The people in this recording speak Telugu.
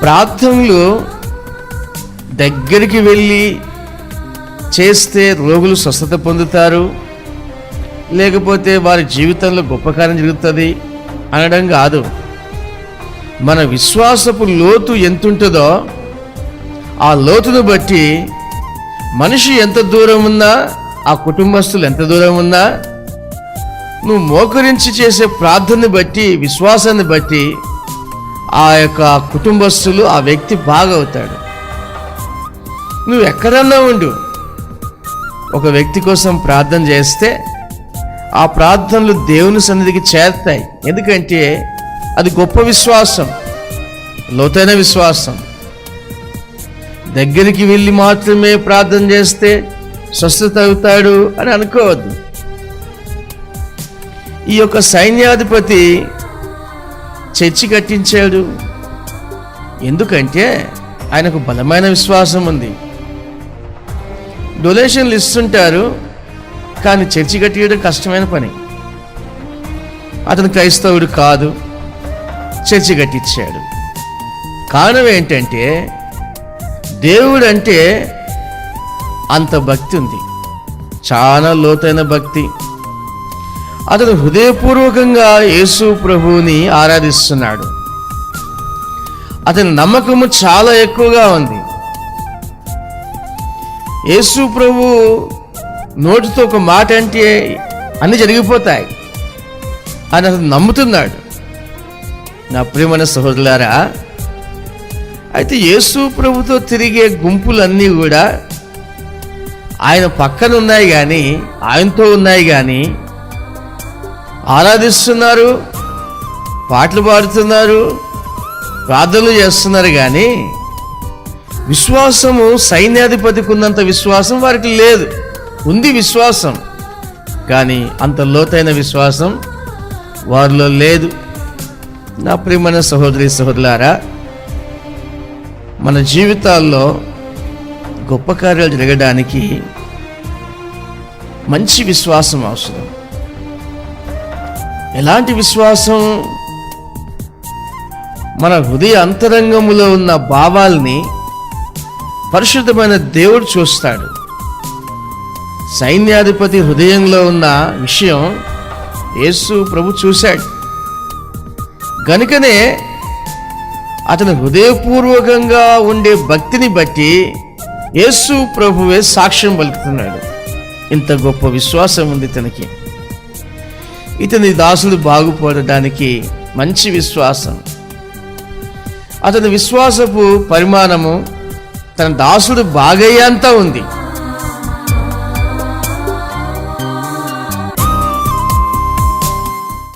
ప్రార్థనలు దగ్గరికి వెళ్ళి చేస్తే రోగులు స్వస్థత పొందుతారు. లేకపోతే వారి జీవితంలో గొప్ప కార్యం జరుగుతుంది అనడం కాదు. మన విశ్వాసపు లోతు ఎంతుంటుందో ఆ లోతును బట్టి మనిషి ఎంత దూరం ఉందా ఆ కుటుంబస్తులు ఎంత దూరం ఉందా నువ్వు మోకరించి చేసే ప్రార్థనని బట్టి విశ్వాసాన్ని బట్టి ఆ యొక్క కుటుంబస్తులు ఆ వ్యక్తి బాగవుతాడు. నువ్వు ఎక్కడన్నా ఉండు. ఒక వ్యక్తి కోసం ప్రార్థన చేస్తే ఆ ప్రార్థనలు దేవుని సన్నిధికి చేరుతాయి. ఎందుకంటే అది గొప్ప విశ్వాసం లోతైన విశ్వాసం. దగ్గరికి వెళ్ళి మాత్రమే ప్రార్థన చేస్తే స్వస్థత అవుతాడు అని అనుకోవద్దు. ఈ యొక్క సైన్యాధిపతి చర్చి కట్టించాడు. ఎందుకంటే ఆయనకు బలమైన విశ్వాసం ఉంది. డొనేషన్లు ఇస్తుంటారు కానీ చర్చి కట్టియడం కష్టమైన పని. అతను క్రైస్తవుడు కాదు చర్చి కట్టించాడు. కారణం ఏంటంటే దేవుడు అంటే అంత భక్తి ఉంది. చాలా లోతైన భక్తి. అతను హృదయపూర్వకంగా యేసు ప్రభువుని ఆరాధిస్తున్నాడు. అతని నమ్మకము చాలా ఎక్కువగా ఉంది. యేసు ప్రభు నోటితో ఒక మాట అంటే అన్ని జరిగిపోతాయి. అని అతను నమ్ముతున్నాడు. నా ప్రియమైన సహోదరులారా అయితే యేసు ప్రభుతో తిరిగే గుంపులన్నీ కూడా ఆయన పక్కన ఉన్నాయి కానీ ఆయనతో ఉన్నాయి కానీ ఆరాధిస్తున్నారు పాటలు పాడుతున్నారు ప్రార్థనలు చేస్తున్నారు కానీ విశ్వాసము సైన్యాధిపతికి ఉన్నంత విశ్వాసం వారికి లేదు. ఉంది విశ్వాసం కానీ అంత లోతైన విశ్వాసం వారిలో లేదు. నా ప్రియమైన సహోదరి సహోదరులారా మన జీవితాల్లో గొప్ప కార్యాలు జరగడానికి మంచి విశ్వాసం అవసరం. ఎలాంటి విశ్వాసం? మన హృదయ అంతరంగములో ఉన్న భావాల్ని పరిశుద్ధమైన దేవుడు చూస్తాడు. సైన్యాధిపతి హృదయంలో ఉన్న విషయం యేసు ప్రభు చూశాడు. గనుకనే అతను హృదయపూర్వకంగా ఉండే భక్తిని బట్టి యేసు ప్రభువే సాక్ష్యం పలుకుతున్నాడు. ఇంత గొప్ప విశ్వాసం ఉంది తనకి. ఇతని దాసులు బాగుపడటానికి మంచి విశ్వాసం. అతని విశ్వాసపు పరిమాణము తన దాసుడు బాగయ్యేంత ఉంది.